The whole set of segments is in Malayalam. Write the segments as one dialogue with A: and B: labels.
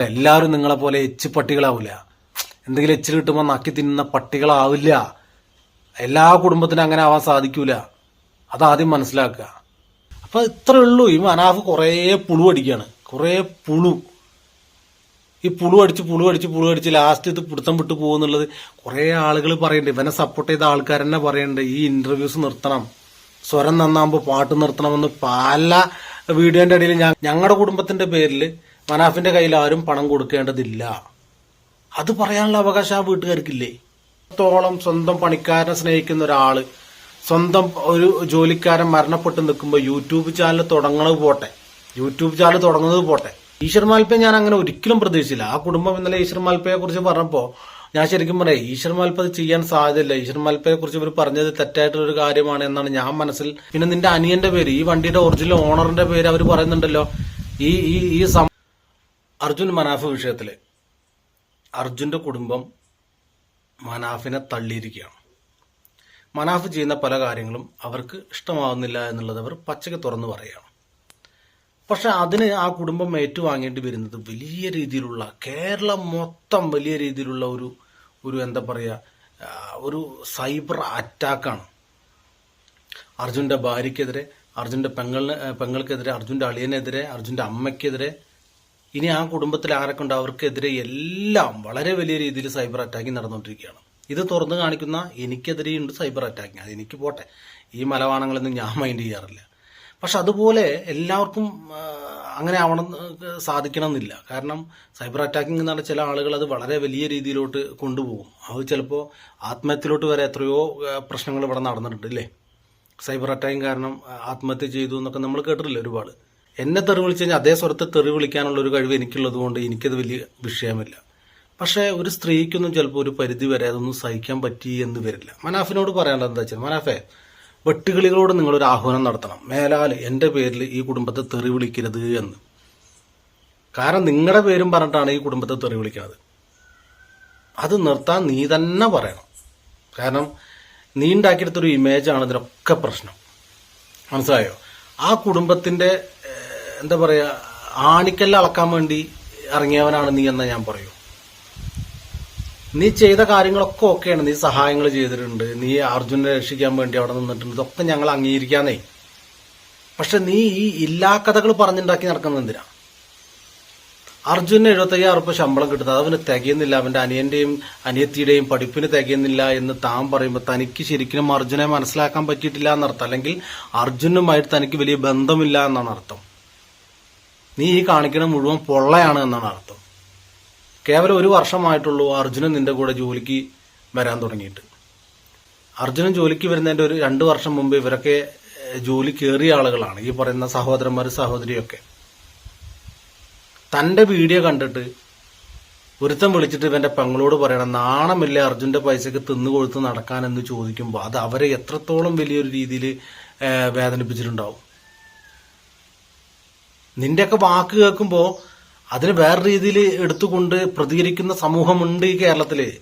A: എല്ലാവരും നിങ്ങളെ പോലെ എച്ച് പട്ടികളാവില്ല എന്തെങ്കിലും എച്ചിൽ കിട്ടുമ്പോൾ നക്കി തിന്നുന്ന പട്ടികളാവില്ല. എല്ലാ കുടുംബത്തിനും അങ്ങനെ ആവാൻ സാധിക്കൂല. അതാദ്യം മനസ്സിലാക്കുക. അപ്പൊ ഇത്രേ ഉള്ളൂ. ഈ മനാഫ് കുറേ പുളു അടിക്കുകയാണ് കുറേ പുളു. ഈ പുളു അടിച്ച് പുളു അടിച്ച് പുളു അടിച്ച് ലാസ്റ്റ് ഇത് പിടുത്തം വിട്ടു പോകുന്നുള്ളത് കുറേ ആളുകൾ പറയുന്നുണ്ട് ഇവനെ സപ്പോർട്ട് ചെയ്ത ആൾക്കാർ തന്നെ പറയുന്നുണ്ട് ഈ ഇന്റർവ്യൂസ് നിർത്തണം. സ്വരം നന്നാകുമ്പോൾ പാട്ട് നിർത്തണമെന്ന് പല വീഡിയോന്റെ ഇടയിൽ ഞങ്ങളുടെ കുടുംബത്തിന്റെ പേരിൽ മനാഫിന്റെ കയ്യിൽ ആരും പണം കൊടുക്കേണ്ടതില്ല. അത് പറയാനുള്ള അവകാശം ആ വീട്ടുകാർക്കില്ലേ? ത്തോളം സ്വന്തം പണിക്കാരനെ സ്നേഹിക്കുന്ന ഒരാൾ സ്വന്തം ഒരു ജോലിക്കാരൻ മരണപ്പെട്ട് നിൽക്കുമ്പോൾ യൂട്യൂബ് ചാനൽ തുടങ്ങണത് പോട്ടെ. യൂട്യൂബ് ചാനൽ തുടങ്ങുന്നത് പോട്ടെ. ഈശ്വർ മാൽപ്പയെ ഞാൻ അങ്ങനെ ഒരിക്കലും പ്രതീക്ഷിച്ചില്ല. ആ കുടുംബം ഇന്നലെ ഈശ്വർ മാൽപ്പയെ കുറിച്ച് പറഞ്ഞപ്പോ ഞാൻ ശരിക്കും പറയാം ഈശ്വർ മാൽപ്പത് ചെയ്യാൻ സാധ്യതയില്ല. ഈശ്വർ മാൽപ്പയെ കുറിച്ച് ഇവർ പറഞ്ഞത് തെറ്റായിട്ടുള്ള ഒരു കാര്യമാണ് എന്നാണ് ഞാൻ മനസ്സിൽ പിന്നെ നിന്റെ അനിയന്റെ പേര് ഈ വണ്ടിയുടെ ഒറിജിനൽ ഓണറിന്റെ പേര് അവർ പറയുന്നുണ്ടല്ലോ. ഈ ഈ ഈ അർജുൻ മനാഫ് വിഷയത്തിൽ അർജുന്റെ കുടുംബം മനാഫിനെ തള്ളിയിരിക്കുകയാണ്. മനാഫ് ചെയ്യുന്ന പല കാര്യങ്ങളും അവർക്ക് ഇഷ്ടമാവുന്നില്ല എന്നുള്ളത് അവർ പച്ചയ്ക്ക് തുറന്നു പറയുകയാണ്. പക്ഷെ അതിന് ആ കുടുംബം ഏറ്റുവാങ്ങേണ്ടി വരുന്നത് വലിയ രീതിയിലുള്ള കേരളം മൊത്തം വലിയ രീതിയിലുള്ള ഒരു ഒരു എന്താ പറയുക ഒരു സൈബർ അറ്റാക്കാണ്. അർജുന്റെ ഭാര്യയ്ക്കെതിരെ അർജുന്റെ പെങ്ങളിന് പെങ്ങൾക്കെതിരെ അർജുന്റെ അളിയനെതിരെ അർജുന്റെ അമ്മയ്ക്കെതിരെ ഇനി ആ കുടുംബത്തിൽ ആരൊക്കെ ഉണ്ട് അവർക്കെതിരെ എല്ലാം വളരെ വലിയ രീതിയിൽ സൈബർ അറ്റാക്കിംഗ് നടന്നുകൊണ്ടിരിക്കുകയാണ്. ഇത് തുറന്നു കാണിക്കുന്ന എനിക്കെതിരെയുണ്ട് സൈബർ അറ്റാക്കിംഗ്. അത് എനിക്ക് പോട്ടെ. ഈ മലവാണങ്ങളൊന്നും ഞാൻ മൈൻഡ് ചെയ്യാറില്ല. പക്ഷെ അതുപോലെ എല്ലാവർക്കും അങ്ങനെ ആവണം സാധിക്കണമെന്നില്ല. കാരണം സൈബർ അറ്റാക്കിംഗ് എന്ന് പറഞ്ഞാൽ ചില ആളുകൾ അത് വളരെ വലിയ രീതിയിലോട്ട് കൊണ്ടുപോകും. അത് ചിലപ്പോൾ ആത്മഹത്യയിലോട്ട് വരെ എത്രയോ പ്രശ്നങ്ങൾ ഇവിടെ നടന്നിട്ടുണ്ട് അല്ലേ? സൈബർ അറ്റാക്കിംഗ് കാരണം ആത്മഹത്യ ചെയ്തു എന്നൊക്കെ നമ്മൾ കേട്ടിട്ടില്ല ഒരുപാട്? എന്നെ തെറി വിളിച്ചു കഴിഞ്ഞാൽ അതേ സ്വരത്തെ തെറി വിളിക്കാനുള്ള ഒരു കഴിവ് എനിക്കുള്ളത് കൊണ്ട് എനിക്കത് വലിയ വിഷയമില്ല. പക്ഷേ ഒരു സ്ത്രീക്കൊന്നും ചിലപ്പോൾ ഒരു പരിധി വരെ അതൊന്നും സഹിക്കാൻ പറ്റി എന്ന് വരില്ല. മനാഫിനോട് പറയാനുള്ളത് എന്താ വെച്ചാൽ മനാഫെ വെട്ടുകിളികളോട് നിങ്ങളൊരു ആഹ്വാനം നടത്തണം. മേലാൽ എന്റെ പേരിൽ ഈ കുടുംബത്തെ തെറി വിളിക്കരുത് എന്ന്. കാരണം നിങ്ങളുടെ പേരും പറഞ്ഞിട്ടാണ് ഈ കുടുംബത്തെ തെറി വിളിക്കുന്നത് അത് നിർത്താൻ നീ തന്നെ പറയണം. കാരണം നീ ഉണ്ടാക്കിയെടുത്തൊരു ഇമേജാണ് ഇതിനൊക്കെ പ്രശ്നം. മനസ്സിലായോ? ആ കുടുംബത്തിന്റെ ഏഹ്, എന്താ പറയാ ആണിക്കല്ല് അളക്കാൻ വേണ്ടി ഇറങ്ങിയവനാണ് നീ എന്നാ ഞാൻ പറയൂ? നീ ചെയ്ത കാര്യങ്ങളൊക്കെ ഓക്കെയാണ്. നീ സഹായങ്ങൾ ചെയ്തിട്ടുണ്ട്. നീ അർജുനെ രക്ഷിക്കാൻ വേണ്ടി അവിടെ നിന്നിട്ടുണ്ട്. ഇതൊക്കെ ഞങ്ങൾ അംഗീകരിക്കാന്നേ. പക്ഷെ നീ ഈ ഇല്ലാ കഥകൾ പറഞ്ഞുണ്ടാക്കി നടക്കുന്നത് എന്തിനാ? അർജുന് എഴുപത്തയ്യായിരം ഉറുപ്പ ശമ്പളം കിട്ടുന്നത് അവന് തികയുന്നില്ല. അവന്റെ അനിയന്റെയും അനിയത്തിയുടെയും പഠിപ്പിന് തികയുന്നില്ല എന്ന് താൻ പറയുമ്പോൾ തനിക്ക് ശരിക്കും അർജുനെ മനസ്സിലാക്കാൻ പറ്റിയിട്ടില്ല എന്നർത്ഥം. അല്ലെങ്കിൽ അർജുനുമായിട്ട് തനിക്ക് വലിയ ബന്ധമില്ല എന്നാണ് അർത്ഥം. നീ ഈ കാണിക്കുന്ന മുഴുവൻ പൊള്ളയാണ് എന്നാണ് അർത്ഥം. കേവലം ഒരു വർഷമായിട്ടുള്ളൂ അർജുനൻ നിന്റെ കൂടെ ജോലിക്ക് വരാൻ തുടങ്ങിയിട്ട്. അർജുനൻ ജോലിക്ക് വരുന്നതിന്റെ ഒരു രണ്ട് വർഷം മുമ്പ് ഇവരൊക്കെ ജോലി കയറിയ ആളുകളാണ്. ഈ പറയുന്ന സഹോദരന്മാർ സഹോദരിയൊക്കെ. തന്റെ വീഡിയോ കണ്ടിട്ട് ഒരുത്തം വിളിച്ചിട്ട് ഇവന്റെ പെങ്ങളോട് പറയണം നാണമില്ലേ അർജുന്റെ പൈസക്ക് തിന്നു നടക്കാൻ? എന്ന് ചോദിക്കുമ്പോൾ അത് അവരെ എത്രത്തോളം വലിയൊരു രീതിയിൽ വേദനിപ്പിച്ചിട്ടുണ്ടാവും. നിന്റെയൊക്കെ വാക്ക് കേൾക്കുമ്പോൾ അതിന് വേറെ രീതിയിൽ എടുത്തുകൊണ്ട് പ്രതികരിക്കുന്ന സമൂഹമുണ്ട് ഈ കേരളത്തിൽ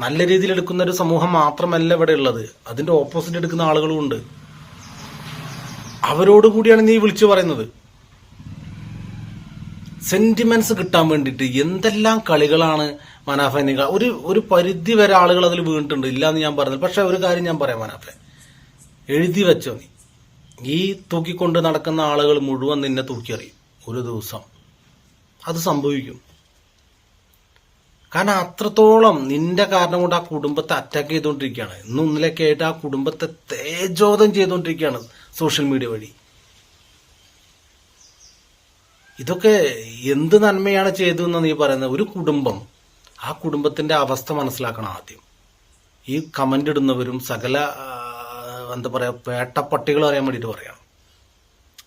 A: നല്ല രീതിയിൽ എടുക്കുന്ന ഒരു സമൂഹം മാത്രമല്ല ഇവിടെ ഉള്ളത്. അതിന്റെ ഓപ്പോസിറ്റ് എടുക്കുന്ന ആളുകളും ഉണ്ട്. അവരോട് കൂടിയാണ് നീ വിളിച്ചു പറയുന്നത്. സെന്റിമെന്റ്സ് കിട്ടാൻ വേണ്ടിയിട്ട് എന്തെല്ലാം കളികളാണ് മനാഫനിക ഒരു ഒരു പരിധി വരെ ആളുകൾ അതിൽ വീണിട്ടുണ്ട്. ഇല്ല എന്ന് ഞാൻ പറഞ്ഞത് പക്ഷെ ഒരു കാര്യം ഞാൻ പറയാം മനാഫെ. എഴുതി വെച്ചോ നീ. ഈ തൂക്കിക്കൊണ്ട് നടക്കുന്ന ആളുകൾ മുഴുവൻ നിന്നെ തൂക്കിയറിയും. ഒരു ദിവസം. അത് സംഭവിക്കും. കാരണം അത്രത്തോളം നിന്റെ കാരണം കൊണ്ട് ആ കുടുംബത്തെ അറ്റാക്ക് ചെയ്തുകൊണ്ടിരിക്കുകയാണ് ഇന്നും ആയിട്ട് ആ കുടുംബത്തെ തേജോധം ചെയ്തുകൊണ്ടിരിക്കുകയാണ് സോഷ്യൽ മീഡിയ വഴി. ഇതൊക്കെ എന്ത് നന്മയാണ് ചെയ്തതെന്ന് നീ പറയുന്നത്? ഒരു കുടുംബം. ആ കുടുംബത്തിന്റെ അവസ്ഥ മനസ്സിലാക്കണം ആദ്യം. ഈ കമന്റ് ഇടുന്നവരും സകല എന്താ പറയുക വേട്ടപ്പട്ടികൾ അറിയാൻ വേണ്ടിയിട്ട് പറയാം.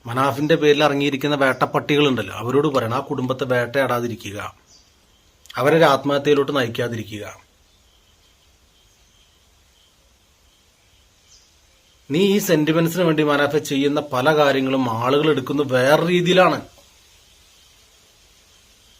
A: മനാഫിന്റെ പേരിൽ ഇറങ്ങിയിരിക്കുന്ന വേട്ടപ്പട്ടികളുണ്ടല്ലോ അവരോട് പറയണം ആ കുടുംബത്തെ വേട്ടയാടാതിരിക്കുക. അവരെ ആത്മഹത്യയിലോട്ട് നയിക്കാതിരിക്കുക. നീ ഈ സെന്റിമെന്റ്സിന് വേണ്ടി മനാഫ ചെയ്യുന്ന പല കാര്യങ്ങളും ആളുകൾ എടുക്കുന്നത് വേറെ രീതിയിലാണ്.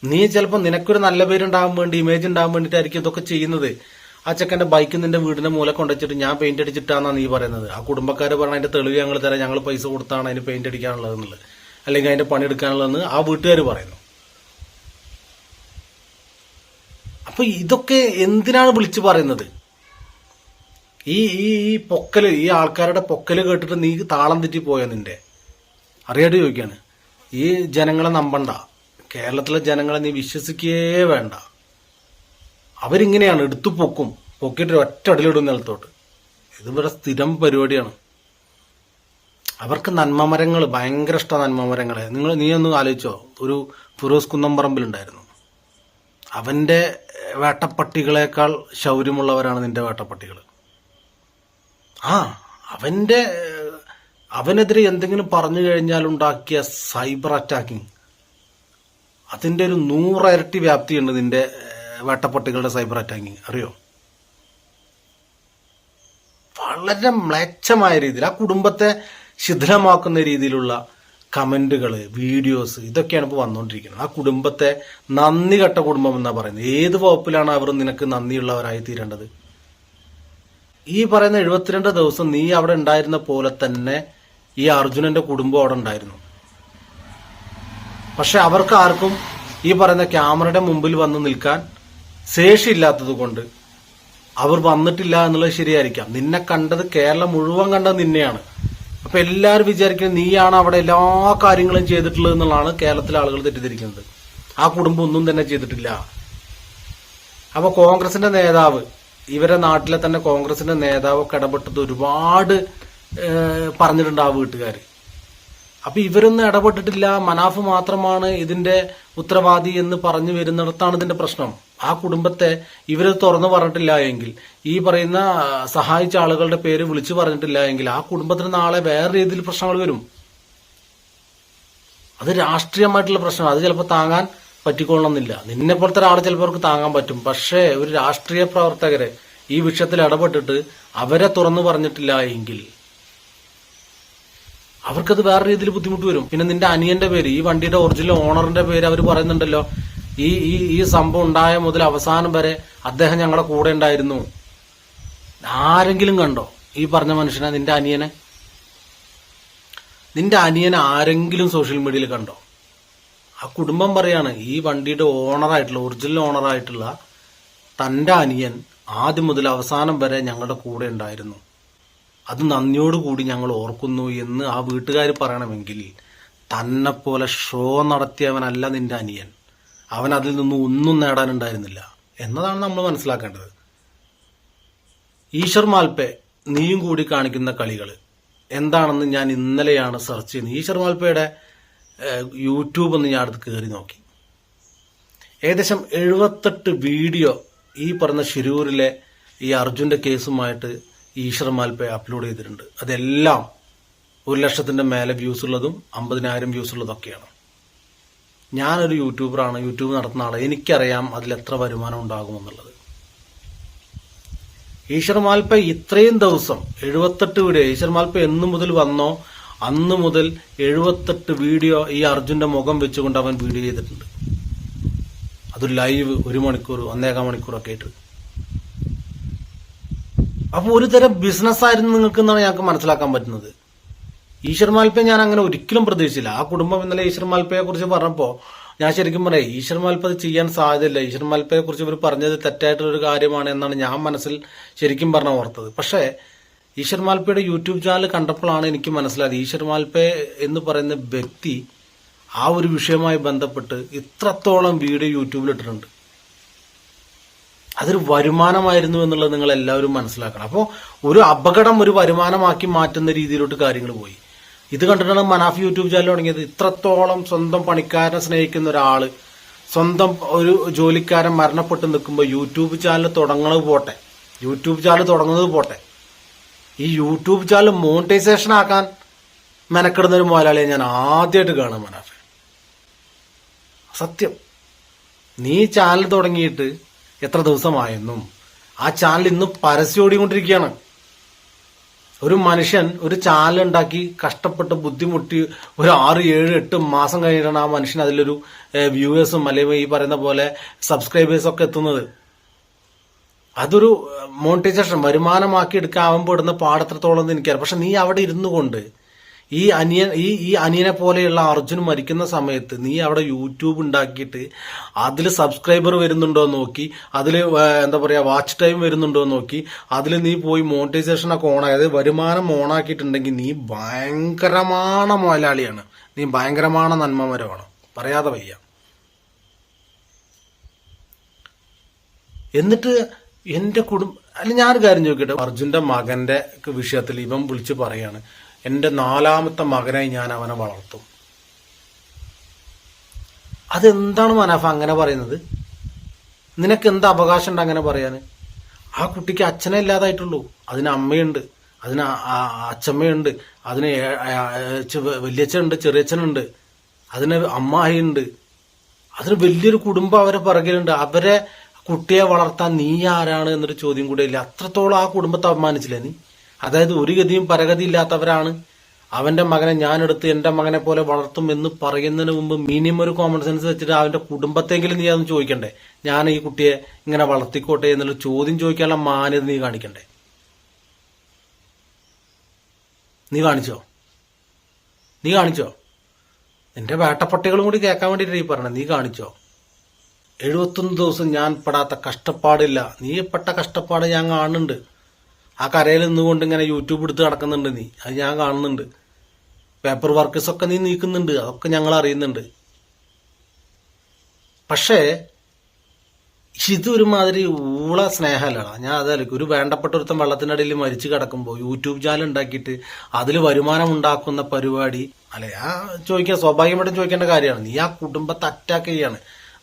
A: നീ ചിലപ്പോൾ നിനക്കൊരു നല്ല പേരുണ്ടാകാൻ വേണ്ടി ഇമേജ് ഉണ്ടാകാൻ വേണ്ടിയിട്ടായിരിക്കും ഇതൊക്കെ ചെയ്യുന്നത്. ആ ചെക്കന്റെ ബൈക്ക് നിന്റെ വീടിന്റെ മൂല കൊണ്ടുവച്ചിട്ട് ഞാൻ പെയിന്റ് അടിച്ചിട്ടാന്നാ നീ പറയുന്നത്. ആ കുടുംബക്കാര് പറഞ്ഞ അതിന്റെ തെളിവ് ഞങ്ങൾ തരാം. ഞങ്ങൾ പൈസ കൊടുത്താണ് അതിന് പെയിന്റ് അടിക്കാനുള്ളത് എന്നുള്ളത്. അല്ലെങ്കിൽ അതിന്റെ പണി എടുക്കാനുള്ളതെന്ന് ആ വീട്ടുകാർ പറയുന്നു. അപ്പൊ ഇതൊക്കെ എന്തിനാണ് വിളിച്ചു പറയുന്നത്? ഈ ഈ ഈ പൊക്കൽ ഈ ആൾക്കാരുടെ പൊക്കൽ കേട്ടിട്ട് നീ താളം തെറ്റി പോയോ നിന്റെ? അറിയാട്ട് ചോദിക്കാണ്. ഈ ജനങ്ങളെ നമ്പണ്ട. കേരളത്തിലെ ജനങ്ങളെ നീ വിശ്വസിക്കേ വേണ്ട. അവരിങ്ങനെയാണ് എടുത്തു പൊക്കും. പൊക്കിയിട്ട് ഒറ്റ അടിലിടും നിലത്തോട്ട്. ഇത് ഇവിടെ സ്ഥിരം പരിപാടിയാണ്. അവർക്ക് നന്മമരങ്ങൾ ഭയങ്കര ഇഷ്ടമാണ് നന്മമരങ്ങളെ. നിങ്ങൾ നീ ഒന്ന് ആലോചിച്ചോ. ഒരു ഫിറോസ് കുന്നംപറമ്പിലുണ്ടായിരുന്നു. അവന്റെ വേട്ടപ്പട്ടികളെക്കാൾ ശൗര്യമുള്ളവരാണ് നിന്റെ വേട്ടപ്പട്ടികൾ ആ അവന്റെ ഏഹ്, അവനെതിരെ എന്തെങ്കിലും പറഞ്ഞു കഴിഞ്ഞാൽ ഉണ്ടാക്കിയ സൈബർ അറ്റാക്കിംഗ് അതിന്റെ ഒരു നൂറരട്ടി വ്യാപ്തിയുണ്ട് നിന്റെ വേട്ടപ്പട്ടികളുടെ സൈബർ അറ്റാക്കിങ്. അറിയോ? വളരെ മ്ലേച്ഛമായ രീതിയിൽ ആ കുടുംബത്തെ ശിഥിലമാക്കുന്ന രീതിയിലുള്ള കമന്റുകൾ വീഡിയോസ് ഇതൊക്കെയാണ് ഇപ്പോൾ വന്നുകൊണ്ടിരിക്കുന്നത് ആ കുടുംബത്തെ നന്ദി കെട്ട കുടുംബം എന്നാ പറയുന്നത്. ഏത് വകുപ്പിലാണ് അവർ നിനക്ക് നന്ദിയുള്ളവരായി തീരേണ്ടത്? ഈ പറയുന്ന എഴുപത്തിരണ്ട് ദിവസം നീ അവിടെ ഉണ്ടായിരുന്ന പോലെ തന്നെ ഈ അർജുനന്റെ കുടുംബം അവിടെ ഉണ്ടായിരുന്നു. പക്ഷെ അവർക്ക് ആർക്കും ഈ പറയുന്ന ക്യാമറയുടെ മുമ്പിൽ വന്ന് നിൽക്കാൻ ശേഷിയില്ലാത്തത് കൊണ്ട് അവർ വന്നിട്ടില്ല എന്നുള്ളത് ശരിയായിരിക്കാം. നിന്നെ കണ്ടത് കേരളം മുഴുവൻ കണ്ടത് നിന്നെയാണ്. അപ്പൊ എല്ലാവരും വിചാരിക്കുന്നത് നീയാണ് അവിടെ എല്ലാ കാര്യങ്ങളും ചെയ്തിട്ടുള്ളത് എന്നുള്ളതാണ് കേരളത്തിലെ ആളുകൾ തെറ്റിദ്ധരിക്കുന്നത്. ആ കുടുംബം ഒന്നും തന്നെ ചെയ്തിട്ടില്ല. അപ്പൊ കോൺഗ്രസിന്റെ നേതാവ് ഇവരെ നാട്ടിലെ തന്നെ കോൺഗ്രസിന്റെ നേതാവ് ഇടപെട്ടത് ഒരുപാട് പറഞ്ഞിട്ടുണ്ടാവും വീട്ടുകാർ അപ്പൊ ഇവരൊന്നും ഇടപെട്ടിട്ടില്ല. മനാഫ് മാത്രമാണ് ഇതിന്റെ ഉത്തരവാദി എന്ന് പറഞ്ഞു വരുന്നിടത്താണ് ഇതിന്റെ പ്രശ്നം. ആ കുടുംബത്തെ ഇവർ തുറന്നു പറഞ്ഞിട്ടില്ല എങ്കിൽ ഈ പറയുന്ന സഹായിച്ച ആളുകളുടെ പേര് വിളിച്ചു പറഞ്ഞിട്ടില്ല എങ്കിൽ ആ കുടുംബത്തിന് നാളെ വേറെ രീതിയിൽ പ്രശ്നങ്ങൾ വരും. അത് രാഷ്ട്രീയമായിട്ടുള്ള പ്രശ്നം. അത് ചിലപ്പോൾ താങ്ങാൻ പറ്റിക്കൊള്ളണമെന്നില്ല. നിന്നെ പോലത്തെ ആളെ ചിലപ്പോൾ അവർക്ക് താങ്ങാൻ പറ്റും. പക്ഷേ ഒരു രാഷ്ട്രീയ പ്രവർത്തകരെ ഈ വിഷയത്തിൽ ഇടപെട്ടിട്ട് അവരെ തുറന്നു പറഞ്ഞിട്ടില്ല എങ്കിൽ അവർക്കത് വേറെ രീതിയിൽ ബുദ്ധിമുട്ട് വരും. പിന്നെ നിന്റെ അനിയന്റെ പേര് ഈ വണ്ടിയുടെ ഒറിജിനൽ ഓണറിന്റെ പേര് അവർ പറയുന്നുണ്ടല്ലോ. ഈ ഈ ഈ സംഭവം ഉണ്ടായ മുതൽ അവസാനം വരെ അദ്ദേഹം ഞങ്ങളുടെ കൂടെ ഉണ്ടായിരുന്നു. ആരെങ്കിലും കണ്ടോ ഈ പറഞ്ഞ മനുഷ്യനെ നിന്റെ അനിയനെ? നിന്റെ അനിയനെ ആരെങ്കിലും സോഷ്യൽ മീഡിയയിൽ കണ്ടോ? ആ കുടുംബം പറയാണ് ഈ വണ്ടിയുടെ ഓണറായിട്ടുള്ള ഒറിജിനൽ ഓണറായിട്ടുള്ള തന്റെ അനിയൻ ആദ്യം മുതൽ അവസാനം വരെ ഞങ്ങളുടെ കൂടെ ഉണ്ടായിരുന്നു. അത് നന്ദിയോടുകൂടി ഞങ്ങൾ ഓർക്കുന്നു എന്ന് ആ വീട്ടുകാർ പറയണമെങ്കിൽ തന്നെ പോലെ ഷോ നടത്തിയവനല്ല നിന്റെ അനിയൻ. അവൻ അതിൽ നിന്നും ഒന്നും നേടാനുണ്ടായിരുന്നില്ല എന്നതാണ് നമ്മൾ മനസ്സിലാക്കേണ്ടത്. ഈശ്വർ മാൽപ്പെ നീയും കൂടി കാണിക്കുന്ന കളികൾ എന്താണെന്ന് ഞാൻ ഇന്നലെയാണ് സെർച്ച് ചെയ്യുന്നത്. ഈശ്വർ മാൽപ്പയുടെ യൂട്യൂബ് ഒന്ന് ഞാൻ അടുത്ത് കയറി നോക്കി. ഏകദേശം എഴുപത്തെട്ട് വീഡിയോ ഈ പറഞ്ഞ ഷിരൂരിലെ ഈ അർജുന്റെ കേസുമായിട്ട് ഈശ്വർ മാൽപ്പെ അപ്ലോഡ് ചെയ്തിട്ടുണ്ട്. അതെല്ലാം ഒരു ലക്ഷത്തിന്റെ മേലെ വ്യൂസ് ഉള്ളതും അമ്പതിനായിരം വ്യൂസ് ഉള്ളതൊക്കെയാണ്. ഞാനൊരു യൂട്യൂബറാണ് യൂട്യൂബ് നടത്തുന്ന ആളെ എനിക്കറിയാം അതിൽ എത്ര വരുമാനം ഉണ്ടാകുമെന്നുള്ളത് ഈശ്വർ മാൽപ്പ ഇത്രയും ദിവസം എഴുപത്തെട്ട് വീഡിയോ ഈശ്വർ മാൽപ്പ എന്നു മുതൽ വന്നോ അന്ന് മുതൽ എഴുപത്തെട്ട് വീഡിയോ ഈ അർജുന്റെ മുഖം വെച്ചുകൊണ്ട് അവൻ വീഡിയോ ചെയ്തിട്ടുണ്ട്. അത് ലൈവ് ഒരു മണിക്കൂർ ഒന്നേകാം മണിക്കൂറൊക്കെ ആയിട്ട്. അപ്പൊ ഒരു തരം ബിസിനസ് ആയിരുന്നു നിങ്ങൾക്ക് എന്നാണ് ഞങ്ങൾക്ക് മനസ്സിലാക്കാൻ പറ്റുന്നത്. ഈശ്വർ മാൽപ്പയെ ഞാൻ അങ്ങനെ ഒരിക്കലും പ്രതീക്ഷിച്ചില്ല. ആ കുടുംബം ഇന്നലെ ഈശ്വർ മാൽപ്പയെ കുറിച്ച് പറഞ്ഞപ്പോ ഞാൻ ശരിക്കും പറയാം ഈശ്വർ മാൽപ്പ അത് ചെയ്യാൻ സാധ്യതയില്ല. ഈശ്വർ മാൽപ്പയെ കുറിച്ച് ഇവർ പറഞ്ഞത് തെറ്റായിട്ടുള്ളൊരു കാര്യമാണ് എന്നാണ് ഞാൻ മനസ്സിൽ ശരിക്കും പറഞ്ഞ ഓർത്തത്. പക്ഷേ ഈശ്വർ മാൽപ്പയുടെ യൂട്യൂബ് ചാനൽ കണ്ടപ്പോഴാണ് എനിക്ക് മനസ്സിലായത്. ഈശ്വർ മാൽപ്പെ എന്ന് പറയുന്ന വ്യക്തി ആ ഒരു വിഷയവുമായി ബന്ധപ്പെട്ട് ഇത്രത്തോളം വീഡിയോ യൂട്യൂബിൽ ഇട്ടിട്ടുണ്ട്. അതൊരു വരുമാനമായിരുന്നു എന്നുള്ളത് നിങ്ങൾ എല്ലാവരും മനസ്സിലാക്കണം. അപ്പോൾ ഒരു അപകടം ഒരു വരുമാനമാക്കി മാറ്റുന്ന രീതിയിലോട്ട് കാര്യങ്ങൾ പോയി. ഇത് കണ്ടിട്ടാണ് മനാഫ് യൂട്യൂബ് ചാനൽ തുടങ്ങിയത്. ഇത്രത്തോളം സ്വന്തം പണിക്കാരനെ സ്നേഹിക്കുന്ന ഒരാൾ സ്വന്തം ഒരു ജോലിക്കാരൻ മരണപ്പെട്ട് നിൽക്കുമ്പോൾ യൂട്യൂബ് ചാനൽ തുടങ്ങുന്നത് പോട്ടെ. യൂട്യൂബ് ചാനൽ തുടങ്ങുന്നത് പോട്ടെ. ഈ യൂട്യൂബ് ചാനൽ മോണിറ്റൈസേഷൻ ആക്കാൻ മെനക്കെടുന്ന ഒരു മുതലാളിയെ ഞാൻ ആദ്യമായിട്ട് കാണും മനാഫെ സത്യം. നീ ചാനൽ തുടങ്ങിയിട്ട് എത്ര ദിവസമായെന്നും ആ ചാനൽ ഇന്ന് പരസ്യം ഓടിക്കൊണ്ടിരിക്കുകയാണ്. ഒരു മനുഷ്യൻ ഒരു ചാലുണ്ടാക്കി കഷ്ടപ്പെട്ട് ബുദ്ധിമുട്ടി ഒരു ആറ് ഏഴ് എട്ട് മാസം കഴിഞ്ഞിട്ടാണ് ആ മനുഷ്യൻ അതിലൊരു വ്യൂവേഴ്സും അല്ലെങ്കിൽ ഈ പറയുന്ന പോലെ സബ്സ്ക്രൈബേഴ്സും ഒക്കെ എത്തുന്നത്. അതൊരു മോണിറ്റൈസേഷൻ വരുമാനമാക്കി എടുക്കാൻ അവൻ പെടുന്ന പാടത്രത്തോളം എന്ന് എനിക്കറിയാം. പക്ഷെ നീ അവിടെ ഇരുന്നു കൊണ്ട് ഈ അനിയൻ ഈ ഈ അനിയനെ പോലെയുള്ള അർജുൻ മരിക്കുന്ന സമയത്ത് നീ അവിടെ യൂട്യൂബ് ഉണ്ടാക്കിയിട്ട് അതിൽ സബ്സ്ക്രൈബർ വരുന്നുണ്ടോ നോക്കി അതിൽ എന്താ പറയുക വാച്ച് ടൈം വരുന്നുണ്ടോ നോക്കി അതിൽ നീ പോയി മോണിറ്റൈസേഷൻ ഒക്കെ ഓൺ ആയത് വരുമാനം ഓൺ ആക്കിയിട്ടുണ്ടെങ്കിൽ നീ ഭയങ്കരമാണ മുതലാളിയാണ്. നീ ഭയങ്കരമാണ നന്മമരമാണ്. പറയാതെ വയ്യ. എന്നിട്ട് എന്റെ കുടുംബം അല്ല ഞാനൊരു കാര്യം ചോദിക്കട്ടെ. അർജുന്റെ മകന്റെ വിഷയത്തിൽ ഇവൻ വിളിച്ച് പറയാണ് എന്റെ നാലാമത്തെ മകനായി ഞാൻ അവനെ വളർത്തും. അതെന്താണ് മനാഫ അങ്ങനെ പറയുന്നത്? നിനക്ക് എന്ത് അവകാശം ഉണ്ട് അങ്ങനെ പറയാന് ആ കുട്ടിക്ക് അച്ഛനെ ഇല്ലാതായിട്ടുള്ളൂ. അതിന് അമ്മയുണ്ട് അതിന് അച്ഛമ്മയുണ്ട് അതിന് വല്യച്ഛനുണ്ട് ചെറിയച്ഛനുണ്ട് അതിന് അമ്മായിയുണ്ട് അതിന് വലിയൊരു കുടുംബം അവരെ പിറകിലുണ്ട്. അവരെ കുട്ടിയെ വളർത്താൻ നീ ആരാണ് എന്നൊരു ചോദ്യം കൂടെ ഇല്ല. അത്രത്തോളം ആ കുടുംബത്തെ അപമാനിച്ചില്ലേ നീ? അതായത് ഒരു ഗതിയും പരഗതി ഇല്ലാത്തവരാണ് അവന്റെ മകനെ ഞാനെടുത്ത് എന്റെ മകനെ പോലെ വളർത്തും എന്ന് പറയുന്നതിന് മുമ്പ് മിനിമം ഒരു കോമൺ സെൻസ് വെച്ചിട്ട് അവന്റെ കുടുംബത്തെങ്കിലും നീ അതൊന്ന് ചോദിക്കണ്ടേ? ഞാൻ ഈ കുട്ടിയെ ഇങ്ങനെ വളർത്തിക്കോട്ടെ എന്നുള്ള ചോദ്യം ചോദിക്കാനുള്ള മാന്യത നീ കാണിക്കണ്ടേ? നീ കാണിച്ചോ? നീ കാണിച്ചോ? നിന്റെ വേട്ടപ്പട്ടികളും കൂടി കേൾക്കാൻ വേണ്ടിയിട്ട് ഈ പറഞ്ഞത്. നീ കാണിച്ചോ? എഴുപത്തൊന്ന് ദിവസം ഞാൻ പെടാത്ത കഷ്ടപ്പാടില്ല. നീ പെട്ട കഷ്ടപ്പാട് ഞാൻ കാണുന്നുണ്ട്. ആ കരയിൽ നിന്നുകൊണ്ട് ഇങ്ങനെ യൂട്യൂബ് എടുത്ത് നടക്കുന്നുണ്ട് നീ. അത് ഞാൻ കാണുന്നുണ്ട്. പേപ്പർ വർക്കേഴ്സ് ഒക്കെ നീ നീക്കുന്നുണ്ട്. അതൊക്കെ ഞങ്ങൾ അറിയുന്നുണ്ട്. പക്ഷേ ഇത് ഒരുമാതിരി ഊള സ്നേഹമല്ലടാ. ഞാൻ അതല്ല ഒരു വേണ്ടപ്പെട്ട ഒരുത്തൻ വെള്ളത്തിനടിയിൽ മരിച്ചു കിടക്കുമ്പോൾ യൂട്യൂബ് ചാനൽ ഉണ്ടാക്കിയിട്ട് അതിൽ വരുമാനം ഉണ്ടാക്കുന്ന പരിപാടി അല്ലെ ആ ചോദിക്കാൻ സ്വാഭാവികമായിട്ടും ചോദിക്കേണ്ട കാര്യമാണ്. നീ ആ കുടുംബത്തെ അറ്റാക്ക് ചെയ്യാണ്.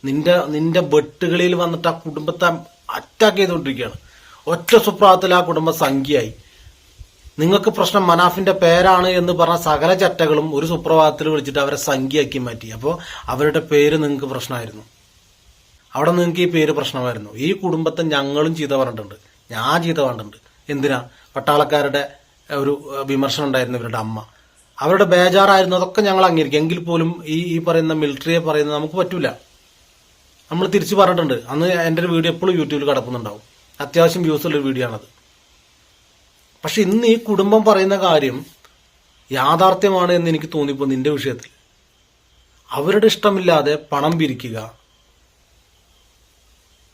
A: നിന്റെ നിന്റെ വെട്ടുകളിൽ വന്നിട്ട് ആ കുടുംബത്തെ അറ്റാക്ക് ചെയ്തുകൊണ്ടിരിക്കുകയാണ്. ഒറ്റ സുപ്രാതത്തിൽ ആ കുടുംബം സംഖ്യയായി നിങ്ങൾക്ക് പ്രശ്നം മനാഫിന്റെ പേരാണ് എന്ന് പറഞ്ഞ സകല ചട്ടകളും ഒരു സുപ്രഭാതത്തിൽ വിളിച്ചിട്ട് അവരെ സംഖ്യയാക്കി മാറ്റി. അപ്പോൾ അവരുടെ പേര് നിങ്ങൾക്ക് പ്രശ്നമായിരുന്നു. അവിടെ നിങ്ങൾക്ക് ഈ പേര് പ്രശ്നമായിരുന്നു. ഈ കുടുംബത്തെ ഞങ്ങളും ചീത്ത പറഞ്ഞിട്ടുണ്ട്. ഞാൻ ചീത്ത പറഞ്ഞിട്ടുണ്ട്. എന്തിനാ? പട്ടാളക്കാരുടെ ഒരു വിമർശനം ഉണ്ടായിരുന്നു ഇവരുടെ അമ്മ. അവരുടെ ബേജാറായിരുന്നു. അതൊക്കെ ഞങ്ങൾ അംഗീകരിക്കും. എങ്കിൽ പോലും ഈ ഈ പറയുന്ന മിലിറ്ററിയെ പറയുന്നത് നമുക്ക് പറ്റൂല. നമ്മൾ തിരിച്ചു പറഞ്ഞിട്ടുണ്ട്. അന്ന് എന്റെ ഒരു വീഡിയോ എപ്പോഴും യൂട്യൂബിൽ കിടക്കുന്നുണ്ടാവും അത്യാവശ്യം വ്യൂസ് ഉള്ള വീഡിയോ ആണത് പക്ഷെ ഇന്ന് ഈ കുടുംബം പറയുന്ന കാര്യം യാഥാർത്ഥ്യമാണ് എന്ന് എനിക്ക് തോന്നിപ്പോ നിന്റെ വിഷയത്തിൽ. അവരുടെ ഇഷ്ടമില്ലാതെ പണം പിരിക്കുക.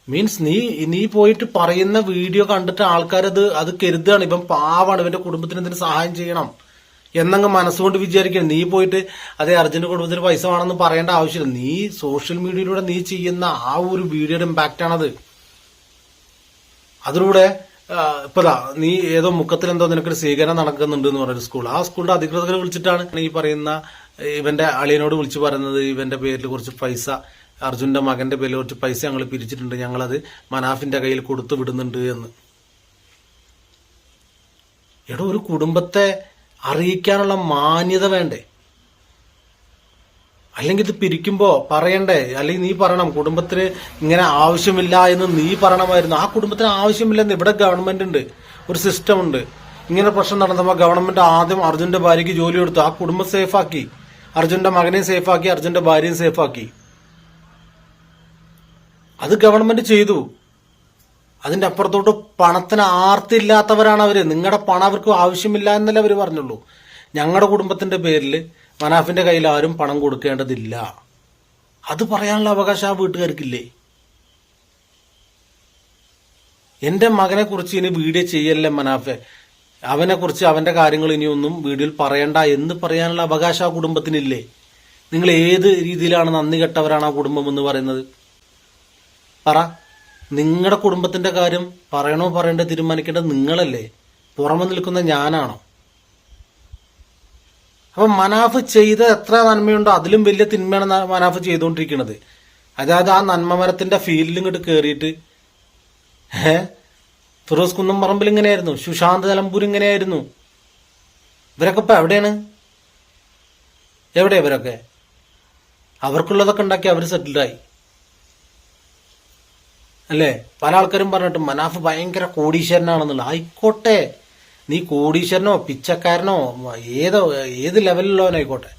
A: മീൻസ് നീ നീ പോയിട്ട് പറയുന്ന വീഡിയോ കണ്ടിട്ട് ആൾക്കാരത് അത് കരുതുകയാണ്. ഇപ്പം പാവാണ് ഇവന്റെ കുടുംബത്തിന് എന്തിനു സഹായം ചെയ്യണം എന്നങ്ങ് മനസ്സുകൊണ്ട് വിചാരിക്കണം നീ പോയിട്ട് അതെ അർജുന്റെ കുടുംബത്തിന് പൈസ വേണമെന്ന് പറയേണ്ട ആവശ്യമില്ല. നീ സോഷ്യൽ മീഡിയയിലൂടെ നീ ചെയ്യുന്ന ആ ഒരു വീഡിയോയുടെ ഇമ്പാക്റ്റ് ആണത്. അതിലൂടെ ഇപ്പതാ നീ ഏതോ മുഖത്തിൽ എന്തോ നിനക്കൊരു സ്വീകരണം നടക്കുന്നുണ്ട് എന്ന് പറഞ്ഞൊരു സ്കൂൾ. ആ സ്കൂളിന്റെ അധികൃതരെ വിളിച്ചിട്ടാണ് ഈ പറയുന്ന ഇവന്റെ അളിയനോട് വിളിച്ചു പറയുന്നത് ഇവന്റെ പേരിൽ കുറച്ച് പൈസ അർജുന്റെ മകന്റെ പേരിൽ കുറച്ച് പൈസ ഞങ്ങൾ പിരിച്ചിട്ടുണ്ട് ഞങ്ങളത് മനാഫിന്റെ കയ്യിൽ കൊടുത്തു വിടുന്നുണ്ട് എന്ന്. എടോ ഒരു കുടുംബത്തെ അറിയിക്കാനുള്ള മാന്യത വേണ്ടേ? അല്ലെങ്കിൽ ഇത് പിരിക്കുമ്പോ പറയണ്ടേ? അല്ലെങ്കിൽ നീ പറയണം കുടുംബത്തിന് ഇങ്ങനെ ആവശ്യമില്ല എന്ന് നീ പറയണമായിരുന്നു. ആ കുടുംബത്തിന് ആവശ്യമില്ലെന്ന് ഇവിടെ ഗവൺമെന്റ് ഉണ്ട്. ഒരു സിസ്റ്റം ഉണ്ട്. ഇങ്ങനെ പ്രശ്നം നടന്നപ്പോൾ ഗവൺമെന്റ് ആദ്യം അർജുന്റെ ഭാര്യയ്ക്ക് ജോലി കൊടുത്തു. ആ കുടുംബം സേഫാക്കി അർജുന്റെ മകനെയും സേഫാക്കി അർജുന്റെ ഭാര്യയും സേഫാക്കി അത് ഗവൺമെന്റ് ചെയ്തു. അതിന്റെ അപ്പുറത്തോട്ട് പണത്തിന് ആർത്തില്ലാത്തവരാണ് അവർ. നിങ്ങളുടെ പണം അവർക്ക് ആവശ്യമില്ല എന്നല്ലേ അവർ പറഞ്ഞുള്ളൂ. ഞങ്ങളുടെ കുടുംബത്തിന്റെ പേരിൽ മനാഫിന്റെ കയ്യിൽ ആരും പണം കൊടുക്കേണ്ടതില്ല. അത് പറയാനുള്ള അവകാശം ആ വീട്ടുകാർക്കില്ലേ? എന്റെ മകനെ കുറിച്ച് ഇനി വീഡിയോ ചെയ്യല്ലേ മനാഫെ? അവനെ കുറിച്ച് അവന്റെ കാര്യങ്ങൾ ഇനിയൊന്നും വീഡിയോയിൽ പറയണ്ട എന്ന് പറയാനുള്ള അവകാശം ആ കുടുംബത്തിനില്ലേ? നിങ്ങൾ ഏത് രീതിയിലാണ് നന്ദി കെട്ടവരാണ് ആ കുടുംബം എന്ന് പറയുന്നത്? പറ. നിങ്ങളുടെ കുടുംബത്തിന്റെ കാര്യം പറയണോ പറയണ്ടോ തീരുമാനിക്കേണ്ടത് നിങ്ങളല്ലേ? പുറമെ നിൽക്കുന്ന ഞാനാണോ? അപ്പൊ മനാഫ് ചെയ്ത എത്ര നന്മയുണ്ടോ അതിലും വലിയ തിന്മയാണ് മനാഫ് ചെയ്തുകൊണ്ടിരിക്കുന്നത്. അതായത് ആ നന്മ മരത്തിന്റെ ഫീൽഡിൽ ഇങ്ങോട്ട് കയറിയിട്ട് ഏ? ഫിറോസ് കുന്നം പറമ്പിൽ ഇങ്ങനെയായിരുന്നു. സുശാന്ത് നിലമ്പൂർ ഇങ്ങനെയായിരുന്നു. ഇവരൊക്കെ ഇപ്പൊ എവിടെയാണ്? എവിടെ ഇവരൊക്കെ? അവർക്കുള്ളതൊക്കെ ഉണ്ടാക്കി അവർ സെറ്റിൽഡായി അല്ലേ? പല ആൾക്കാരും പറഞ്ഞിട്ട് മനാഫ് ഭയങ്കര കോടീശ്വരനാണെന്നുള്ള ആയിക്കോട്ടെ. നീ കോടീശ്വരനോ പിച്ചക്കാരനോ ഏതോ ഏത് ലെവലിലുള്ളവനായിക്കോട്ടെ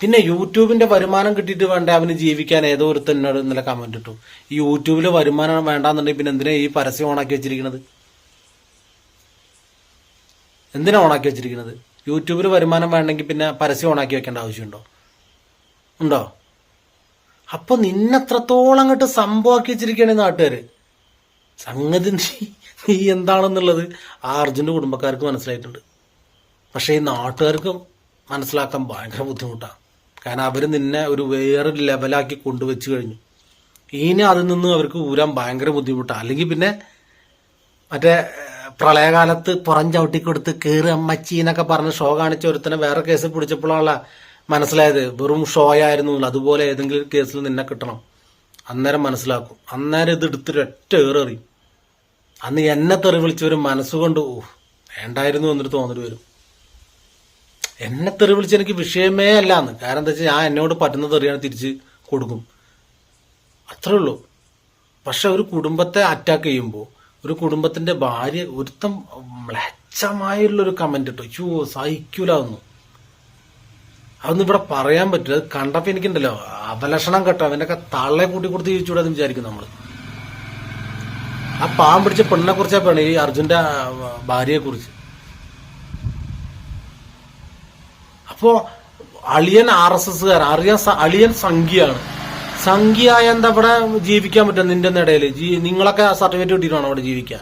A: പിന്നെ യൂട്യൂബിന്റെ വരുമാനം കിട്ടിയിട്ട് വേണ്ട അവന് ജീവിക്കാൻ? ഏതോ ഒരു എന്നോട് ഇന്നലെ കമന്റ് ഇട്ടു. ഈ യൂട്യൂബിൽ വരുമാനം വേണ്ടാന്നുണ്ടെങ്കിൽ പിന്നെ എന്തിനാ ഈ പരസ്യം ഓണാക്കി വെച്ചിരിക്കുന്നത് എന്തിനാ ഓണാക്കി വെച്ചിരിക്കുന്നത് യൂട്യൂബിൽ വരുമാനം വേണ്ടെങ്കിൽ പിന്നെ പരസ്യം ഓണാക്കി വെക്കേണ്ട ആവശ്യമുണ്ടോ? ഉണ്ടോ? അപ്പൊ നിന്നെത്രത്തോളം അങ്ങോട്ട് സംഭവമാക്കി വെച്ചിരിക്കുകയാണ് നാട്ടുകാര്? സംഗതി നീ എന്താണെന്നുള്ളത് ആ അർജുന്റെ കുടുംബക്കാർക്ക് മനസ്സിലായിട്ടുണ്ട്. പക്ഷേ ഈ നാട്ടുകാർക്ക് മനസ്സിലാക്കാൻ ഭയങ്കര ബുദ്ധിമുട്ടാണ് കാരണം അവർ നിന്നെ ഒരു വേറെ ലെവലാക്കി കൊണ്ടുവച്ച് കഴിഞ്ഞു. ഇനി അതിൽ നിന്ന് അവർക്ക് ഊരാൻ ഭയങ്കര ബുദ്ധിമുട്ടാണ് അല്ലെങ്കിൽ പിന്നെ മറ്റേ പ്രളയകാലത്ത് പുറം ചവിട്ടി കയറി അമ്മച്ചി എന്നൊക്കെ പറഞ്ഞ് ഷോ കാണിച്ച ഒരുത്തനെ വേറെ കേസ് പിടിച്ചപ്പോഴാണ് മനസ്സിലായത്. വെറും ഷോ ആയിരുന്നു. അതുപോലെ ഏതെങ്കിലും കേസിൽ നിന്നെ കിട്ടണം. അന്നേരം മനസ്സിലാക്കും. അന്നേരം ഇത് എടുത്തിട്ട് ഒറ്റ ഏറെറിയും അന്ന് എന്നെ തെറി വിളിച്ചവരും മനസ്സുകൊണ്ട് ഓ വേണ്ടായിരുന്നു എന്നൊരു തോന്നൽ വരും. എന്നെ തെറി വിളിച്ച എനിക്ക് വിഷയമേ അല്ല എന്ന് കാരണം എന്താ വെച്ചാൽ ഞാൻ എന്നോട് പറ്റുന്ന തെറിയാണ് തിരിച്ച് കൊടുക്കും. അത്രേ ഉള്ളൂ. പക്ഷെ ഒരു കുടുംബത്തെ അറ്റാക്ക് ചെയ്യുമ്പോൾ ഒരു കുടുംബത്തിന്റെ ഭാര്യ ഒരുത്തം മ്ലച്ചമായുള്ളൊരു കമന്റ് ഇട്ടു. അയ്യോ സഹിക്കൂല അതൊന്നും അതൊന്നും ഇവിടെ പറയാൻ പറ്റില്ല. അത് കണ്ടപ്പോ എനിക്കുണ്ടല്ലോ അപലക്ഷണം കേട്ടോ. അവന്റെ തള്ളെ കൂട്ടി കൊടുത്ത് ജീവിച്ചൂടാന്ന് വിചാരിക്കും നമ്മൾ. ആ പാവം പിടിച്ച പെണ്ണിനെ കുറിച്ചാ പെണ്ണ് ഈ അർജുന്റെ ഭാര്യയെ കുറിച്ച്. അപ്പോ അളിയൻ ആർ എസ് എസ്സുകാരൻ അറിയാൻ സ- അളിയൻ സംഖ്യയാണ്. സംഖ്യയായ എന്താ ഇവിടെ ജീവിക്കാൻ പറ്റും നിന്റെ ഇടയിൽ നിങ്ങളൊക്കെ സർട്ടിഫിക്കറ്റ് കിട്ടിയിട്ടാണ് അവിടെ ജീവിക്കാൻ?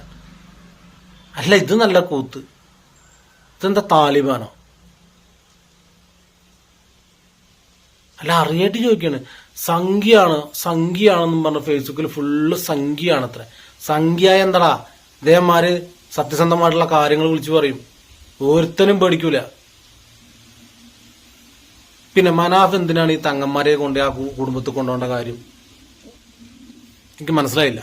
A: അല്ല ഇത് നല്ല കൂത്ത്. ഇതെന്താ താലിബാനോ? അല്ല അറിയായിട്ട് ചോദിക്കാണ്. സംഖ്യയാണ് സംഖ്യയാണെന്നും പറഞ്ഞ ഫേസ്ബുക്കിൽ ഫുള്ള് സംഖ്യയാണ് അത്ര സംഖ്യ എന്താടാ? ഇതേമാര് സത്യസന്ധമായിട്ടുള്ള കാര്യങ്ങൾ വിളിച്ചു പറയും. ഒരുത്തനും പേടിക്കൂല. പിന്നെ മനാഫ് എന്തിനാണ് ഈ തങ്ങന്മാരെ കൊണ്ട് ആ കുടുംബത്തിൽ കൊണ്ടുപോകേണ്ട കാര്യം? എനിക്ക് മനസ്സിലായില്ല.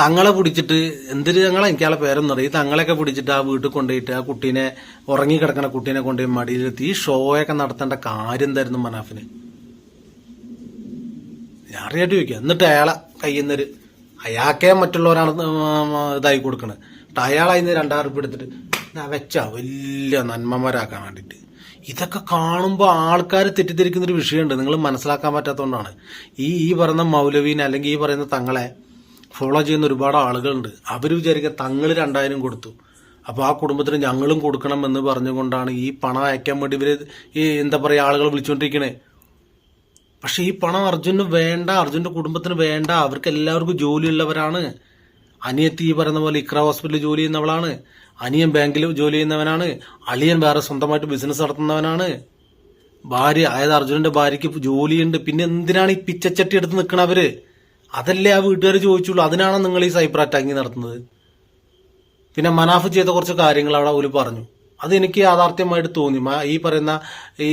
A: തങ്ങളെ പിടിച്ചിട്ട് എന്തൊരു തങ്ങളെ? എനിക്കാളെ പേരൊന്നും അറിയാം ഈ തങ്ങളെയൊക്കെ പിടിച്ചിട്ട് ആ വീട്ടിൽ കൊണ്ടുപോയിട്ട് ആ കുട്ടീനെ ഉറങ്ങി കിടക്കുന്ന കുട്ടീനെ കൊണ്ടുപോയി മടിയിലെത്തി ഈ ഷോയൊക്കെ നടത്തേണ്ട കാര്യം എന്തായിരുന്നു മനാഫിന്? ഞാൻ അറിയാട്ട് ചോദിക്കുക എന്നിട്ട് അയാളെ കയ്യിൽ നിന്നൊരു അയാൾക്കേ മറ്റുള്ളവരാണ് ഇതായി കൊടുക്കുന്നത് എന്നിട്ട് അതിന് രണ്ടായിരം ഉറുപ്പ് എടുത്തിട്ട് "ദാ വെച്ച വലിയ നന്മമാരാക്കാൻ വേണ്ടിയിട്ട് ഇതൊക്കെ കാണുമ്പോൾ ആൾക്കാർ തെറ്റിദ്ധരിക്കുന്നൊരു വിഷയമുണ്ട്. നിങ്ങൾ മനസ്സിലാക്കാൻ പറ്റാത്തതുകൊണ്ടാണ്. ഈ ഈ പറയുന്ന മൗലവീനെ അല്ലെങ്കിൽ ഈ പറയുന്ന തങ്ങളെ ഫോളോ ചെയ്യുന്ന ഒരുപാട് ആളുകളുണ്ട്. അവർ വിചാരിക്കുക തങ്ങൾ രണ്ടായിരം കൊടുത്തു. അപ്പോൾ ആ കുടുംബത്തിന് ഞങ്ങളും കൊടുക്കണം എന്ന് പറഞ്ഞുകൊണ്ടാണ് ഈ പണം അയക്കാൻ വേണ്ടി ഇവർ ഈ എന്താ പറയുക ആളുകൾ വിളിച്ചുകൊണ്ടിരിക്കണേ പക്ഷെ ഈ പണം അർജുന് വേണ്ട അർജുന്റെ കുടുംബത്തിന് വേണ്ട അവർക്ക് എല്ലാവർക്കും ജോലിയുള്ളവരാണ്. അനിയത്തി ഈ പറയുന്ന പോലെ ഇക്ര ഹോസ്പിറ്റലിൽ ജോലി ചെയ്യുന്നവളാണ്. അനിയൻ ബാങ്കിൽ ജോലി ചെയ്യുന്നവനാണ്. അളിയൻ വേറെ സ്വന്തമായിട്ട് ബിസിനസ് നടത്തുന്നവനാണ്. ഭാര്യ അതായത് അർജുനന്റെ ഭാര്യയ്ക്ക് ജോലിയുണ്ട്. പിന്നെ എന്തിനാണ് ഈ പിച്ചച്ചട്ടി എടുത്ത് നിൽക്കണവര് അതല്ലേ ആ വീട്ടുകാർ ചോദിച്ചുള്ളൂ. അതിനാണ് നിങ്ങൾ ഈ സൈബർ അറ്റാക്കിങ് നടത്തുന്നത്? പിന്നെ മനാഫ് ചെയ്ത കുറച്ച് കാര്യങ്ങൾ അവിടെ ഒരു പറഞ്ഞു. അത് എനിക്ക് യാഥാർത്ഥ്യമായിട്ട് തോന്നി. ഈ പറയുന്ന ഈ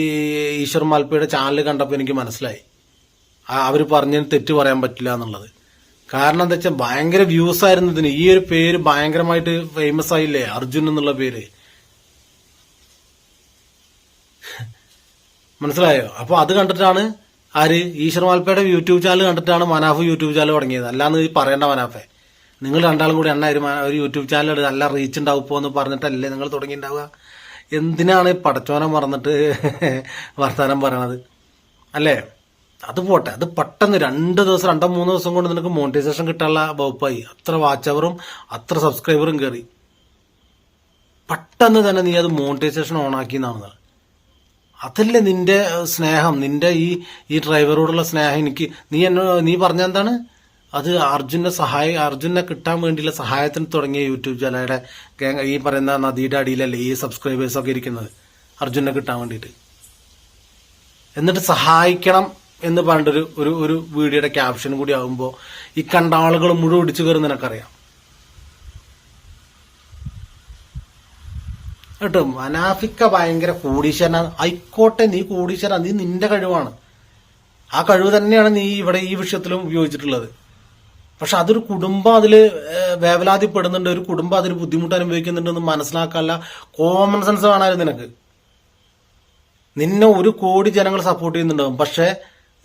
A: ഈശ്വർ മാൽപ്പയുടെ ചാനൽ കണ്ടപ്പോൾ എനിക്ക് മനസ്സിലായി. അവർ പറഞ്ഞതിന് തെറ്റ് പറയാൻ പറ്റില്ല എന്നുള്ളത്. കാരണം എന്താ വെച്ചാൽ ഭയങ്കര വ്യൂസ് ആയിരുന്നു ഇതിന്. ഈ ഒരു പേര് ഭയങ്കരമായിട്ട് ഫേമസ് ആയില്ലേ? അർജുൻ എന്നുള്ള പേര്. മനസ്സിലായോ? അപ്പൊ അത് കണ്ടിട്ടാണ് ആര്? ഈശ്വർ മാൽപ്പയുടെ യൂട്യൂബ് ചാനൽ കണ്ടിട്ടാണ് മനാഫ് യൂട്യൂബ് ചാനൽ തുടങ്ങിയത്. അല്ലാന്ന് പറയേണ്ട മനാഫെ. നിങ്ങൾ രണ്ടാളും കൂടി അണ്ണ ഒരു യൂട്യൂബ് ചാനൽ നല്ല റീച്ച് ഉണ്ടാവും പോന്ന് പറഞ്ഞിട്ടല്ലേ നിങ്ങൾ തുടങ്ങിയിട്ടുണ്ടാവുക? എന്തിനാണ് പടച്ചോനം മറന്നിട്ട് വർത്താനം പറയണത്? അല്ലേ? അത് പോട്ടെ അത് പെട്ടെന്ന് രണ്ട് ദിവസം രണ്ടോ മൂന്നോ ദിവസം കൊണ്ട് നിനക്ക് മോണിറ്റൈസേഷൻ കിട്ടാനുള്ള വകുപ്പായി. അത്ര വാച്ച് അവറും അത്ര സബ്സ്ക്രൈബറും കയറി പെട്ടെന്ന് തന്നെ നീ അത് മോണിറ്റൈസേഷൻ ഓണാക്കി എന്നാണ് അതല്ലേ നിന്റെ സ്നേഹം നിന്റെ ഈ ഈ ഡ്രൈവറോടുള്ള സ്നേഹം എനിക്ക്. നീ എന്നോ നീ പറഞ്ഞ എന്താണ്? അത് അർജുനെ സഹായി അർജുനെ കിട്ടാൻ വേണ്ടിയുള്ള സഹായത്തിന് തുടങ്ങിയ യൂട്യൂബ് ചാനലുടെ ഗാങ് ഈ പറയുന്ന നദിയുടെ അടിയിലല്ലേ ഈ സബ്സ്ക്രൈബേഴ്സ് ഒക്കെ ഇരിക്കുന്നത്. അർജുനെ കിട്ടാൻ വേണ്ടിയിട്ട്. എന്നിട്ട് സഹായിക്കണം എന്ന് പറഞ്ഞിട്ടൊരു ഒരു ഒരു വീഡിയോയുടെ ക്യാപ്ഷൻ കൂടി ആകുമ്പോൾ ഈ കണ്ട ആളുകൾ മുഴുവൻ ഇടിച്ചു കയറുന്ന നിനക്കറിയാം. കേട്ടോ മനാഫിക്ക ഭയങ്കര കോടീശ്വരനാ ആയിക്കോട്ടെ നീ കോടീശ്വരൻ നീ നിന്റെ കഴിവാണ്. ആ കഴിവ് തന്നെയാണ് നീ ഇവിടെ ഈ വിഷയത്തിലും ഉപയോഗിച്ചിട്ടുള്ളത്. പക്ഷെ അതൊരു കുടുംബം അതിൽ വേവലാതിപ്പെടുന്നുണ്ട് ഒരു കുടുംബം അതിൽ ബുദ്ധിമുട്ട് അനുഭവിക്കുന്നുണ്ടെന്ന് മനസ്സിലാക്കാനുള്ള കോമൺ സെൻസ് വേണമായിരുന്നു നിനക്ക്. നിന്നെ ഒരു കോടി ജനങ്ങൾ സപ്പോർട്ട് ചെയ്യുന്നുണ്ടാവും. പക്ഷെ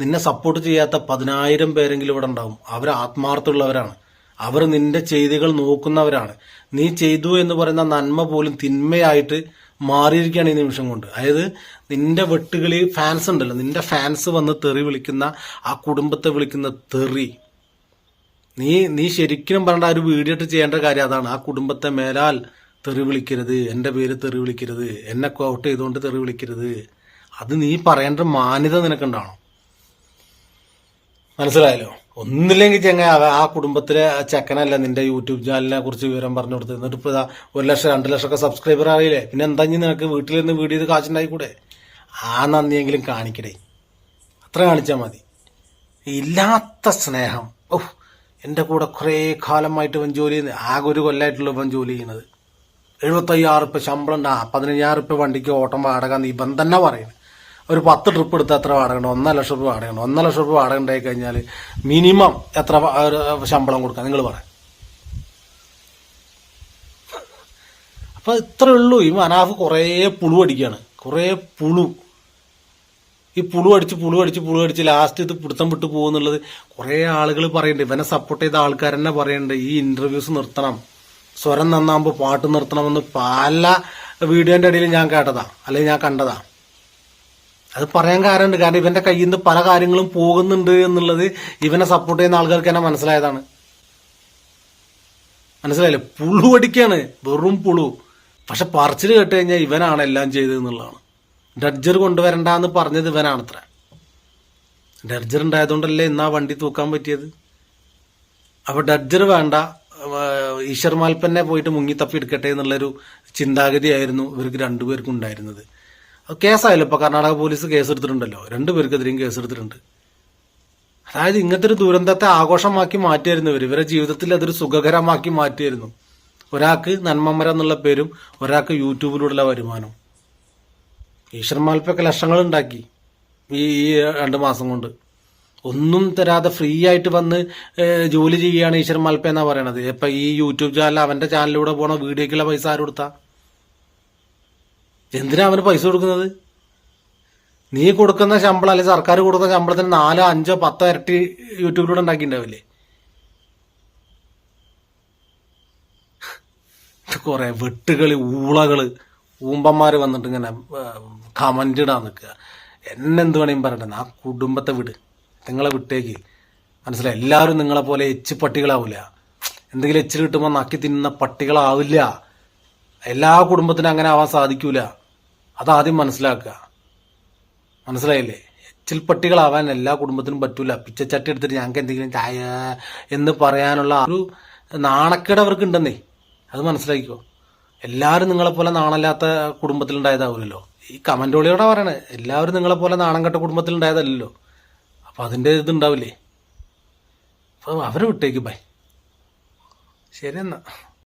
A: നിന്നെ സപ്പോർട്ട് ചെയ്യാത്ത പതിനായിരം പേരെങ്കിലും ഇവിടെ ഉണ്ടാവും. അവർ ആത്മാർത്ഥമുള്ളവരാണ്. അവർ നിന്റെ ചെയ്തികൾ നോക്കുന്നവരാണ്. നീ ചെയ്തു എന്ന് പറയുന്ന നന്മ പോലും തിന്മയായിട്ട് മാറിയിരിക്കുകയാണ് ഈ നിമിഷം കൊണ്ട്. അതായത് നിന്റെ വെട്ടുകളി ഫാൻസ് ഉണ്ടല്ലോ. നിന്റെ ഫാൻസ് വന്ന് തെറി വിളിക്കുന്ന ആ കുടുംബത്തെ വിളിക്കുന്ന തെറി. നീ നീ ശരിക്കും പറഞ്ഞ ഒരു വീഡിയോ ഇട്ട് ചെയ്യേണ്ട കാര്യം അതാണ്. ആ കുടുംബത്തെ മേലാൽ തെറി വിളിക്കരുത്. എന്റെ പേര് തെറി വിളിക്കരുത്. എന്നെ കോട്ട് ചെയ്തുകൊണ്ട് തെറി വിളിക്കരുത്. അത് നീ പറയേണ്ട മാന്യത നിനക്കുണ്ടാവണം മനസ്സിലായല്ലോ? ഒന്നില്ലെങ്കിൽ ചെങ്ങ ആ കുടുംബത്തിലെ ആ ചെക്കനല്ല നിന്റെ യൂട്യൂബ് ചാനലിനെ കുറിച്ച് വിവരം പറഞ്ഞു കൊടുത്ത് എന്നിട്ട് ഇപ്പൊ ഇതാ ഒരു ലക്ഷം രണ്ട് ലക്ഷം ഒക്കെ സബ്സ്ക്രൈബർ അറിയില്ലേ? പിന്നെ എന്താ ഇനി നിനക്ക് നിന്ന് വീഡിയോ ഇത് കാശുണ്ടായിക്കൂടെ? ആ നന്ദിയെങ്കിലും കാണിക്കടേ. അത്ര കാണിച്ചാൽ മതി. ഇല്ലാത്ത സ്നേഹം. ഓഹ് എന്റെ കൂടെ കുറേ കാലമായിട്ട് ഇവൻ ജോലി ചെയ്യുന്നത് ആകെ ഒരു കൊല്ലമായിട്ടുള്ള ഇവൻ ജോലി ചെയ്യുന്നത്. എഴുപത്തയ്യായിരം റുപ്യ ശമ്പളം ഉണ്ടാ. പതിനയ്യായിരം റുപ്യ വണ്ടിക്ക് ഓട്ടം വാടക ഇവൻ തന്നെ പറയുന്നത് ഒരു പത്ത് ട്രിപ്പ് എടുത്ത് എത്ര വാടക ഉണ്ട്? ഒന്നര ലക്ഷം രൂപ വാടക ഉണ്ട്. ഒന്നര ലക്ഷം രൂപ വാടക ഉണ്ടായി കഴിഞ്ഞാൽ മിനിമം എത്ര ശമ്പളം കൊടുക്കാം? നിങ്ങൾ പറയാം അപ്പം ഇത്രയേ ഉള്ളൂ. ഈ മനാഫ് കുറേ പുളു അടിക്കുകയാണ്. കുറേ പുളു. ഈ പുളു അടിച്ച് പുളു അടിച്ച് പുളു അടിച്ച് ലാസ്റ്റ് ഇത് പിടുത്തം വിട്ടു പോകുന്നുള്ളത് കുറേ ആളുകൾ പറയുന്നുണ്ട് ഇവനെ സപ്പോർട്ട് ചെയ്ത ആൾക്കാർ തന്നെ പറയുന്നുണ്ട് ഈ ഇന്റർവ്യൂസ് നിർത്തണം. സ്വരം നന്നാകുമ്പോൾ പാട്ട് നിർത്തണമെന്ന് പല വീഡിയോന്റെ ഇടയിൽ ഞാൻ കേട്ടതാ. അല്ലെങ്കിൽ ഞാൻ കണ്ടതാ. അത് പറയാൻ കാരണമുണ്ട്. കാരണം ഇവന്റെ കയ്യിൽ നിന്ന് പല കാര്യങ്ങളും പോകുന്നുണ്ട് എന്നുള്ളത് ഇവനെ സപ്പോർട്ട് ചെയ്യുന്ന ആൾക്കാർക്ക് തന്നെ മനസ്സിലായതാണ്. മനസ്സിലായില്ലേ? പുളു അടിക്കാണ്. വെറും പുളു. പക്ഷെ പറച്ചിൽ കേട്ട് കഴിഞ്ഞാൽ ഇവനാണ് എല്ലാം ചെയ്തത് എന്നുള്ളതാണ് കൊണ്ടുവരണ്ട കൊണ്ടുവരണ്ടെന്ന് പറഞ്ഞത് ഇവനാണത്ര. ഡഡ്ജർ ഉണ്ടായതുകൊണ്ടല്ലേ ഇന്നാ വണ്ടി തൂക്കാൻ പറ്റിയത്? അപ്പൊ ഡർജർ വേണ്ട ഈശ്വർ മാൽപ്പന്നെ പോയിട്ട് മുങ്ങിത്തപ്പി എടുക്കട്ടെ എന്നുള്ളൊരു ചിന്താഗതിയായിരുന്നു ഇവർക്ക് രണ്ടുപേർക്കും ഉണ്ടായിരുന്നത്. കേസായാലും ഇപ്പൊ കർണാടക പോലീസ് കേസെടുത്തിട്ടുണ്ടല്ലോ. രണ്ടുപേർക്കെതിരെയും കേസെടുത്തിട്ടുണ്ട്. അതായത് ഇങ്ങനത്തെ ഒരു ദുരന്തത്തെ ആഘോഷമാക്കി മാറ്റിയായിരുന്നു ഇവർ ഇവരുടെ ജീവിതത്തിൽ അതൊരു സുഖകരമാക്കി മാറ്റിയായിരുന്നു. ഒരാൾക്ക് നന്മമര എന്നുള്ള പേരും ഒരാൾക്ക് യൂട്യൂബിലൂടെയുള്ള വരുമാനം ഈശ്വർ മാൽപ്പൊക്കെ ലക്ഷങ്ങൾ ഉണ്ടാക്കി ഈ രണ്ട് മാസം കൊണ്ട്. ഒന്നും തരാതെ ഫ്രീ ആയിട്ട് വന്ന് ജോലി ചെയ്യുകയാണ് ഈശ്വർ മാൽപ്പ എന്നാ പറയണത്. ഇപ്പൊ ഈ യൂട്യൂബ് ചാനൽ അവന്റെ ചാനലിലൂടെ പോണ വീഡിയോക്കുള്ള പൈസ ആരും കൊടുത്താ? എന്തിനാ അവന് പൈസ കൊടുക്കുന്നത്? നീ കൊടുക്കുന്ന ശമ്പളം അല്ലെങ്കിൽ സർക്കാർ കൊടുക്കുന്ന ശമ്പളത്തിന് നാലോ അഞ്ചോ പത്തോ ഇരട്ടി യൂട്യൂബിലൂടെ ഉണ്ടാക്കിണ്ടാവില്ലേ കുറെ വെട്ടുകളി ഊളകൾ. ഊമ്പന്മാര് വന്നിട്ട് ഇങ്ങനെ കമന്റ് ഇടാൻ നിൽക്കുക. എന്നെന്ത് വേണേലും പറയട്ടെ. ആ കുടുംബത്തെ വിട്. നിങ്ങളെ വിട്ടേക്ക്. മനസ്സിലായി? എല്ലാവരും നിങ്ങളെ പോലെ എച്ച് പട്ടികളാവില്ല എന്തെങ്കിലും എച്ചിൽ കിട്ടുമ്പോൾ നക്കി തിന്നുന്ന പട്ടികളാവില്ല. എല്ലാ കുടുംബത്തിനും അങ്ങനെ ആവാൻ സാധിക്കൂല. അതാദ്യം മനസ്സിലാക്കുക. മനസ്സിലായില്ലേ? എച്ചിൽ പട്ടികളാവാൻ എല്ലാ കുടുംബത്തിനും പറ്റൂല. പിച്ചച്ചട്ടി എടുത്തിട്ട് ഞങ്ങൾക്ക് എന്തെങ്കിലും ചായ എന്ന് പറയാനുള്ള ഒരു നാണക്കേട് അവർക്ക് ഉണ്ടെന്നേ അത് മനസ്സിലാക്കിക്കോ. എല്ലാവരും നിങ്ങളെപ്പോലെ നാണല്ലാത്ത കുടുംബത്തിലുണ്ടായതാവില്ലല്ലോ ഈ കമന്റോളിയോടെ പറയണേ എല്ലാവരും നിങ്ങളെപ്പോലെ നാണം കെട്ട കുടുംബത്തിലുണ്ടായതല്ലല്ലോ. അപ്പം അതിന്റെ ഇതുണ്ടാവില്ലേ അപ്പോൾ അവരെ വിട്ടേക്ക് ബൈ. ശരി എന്നാ.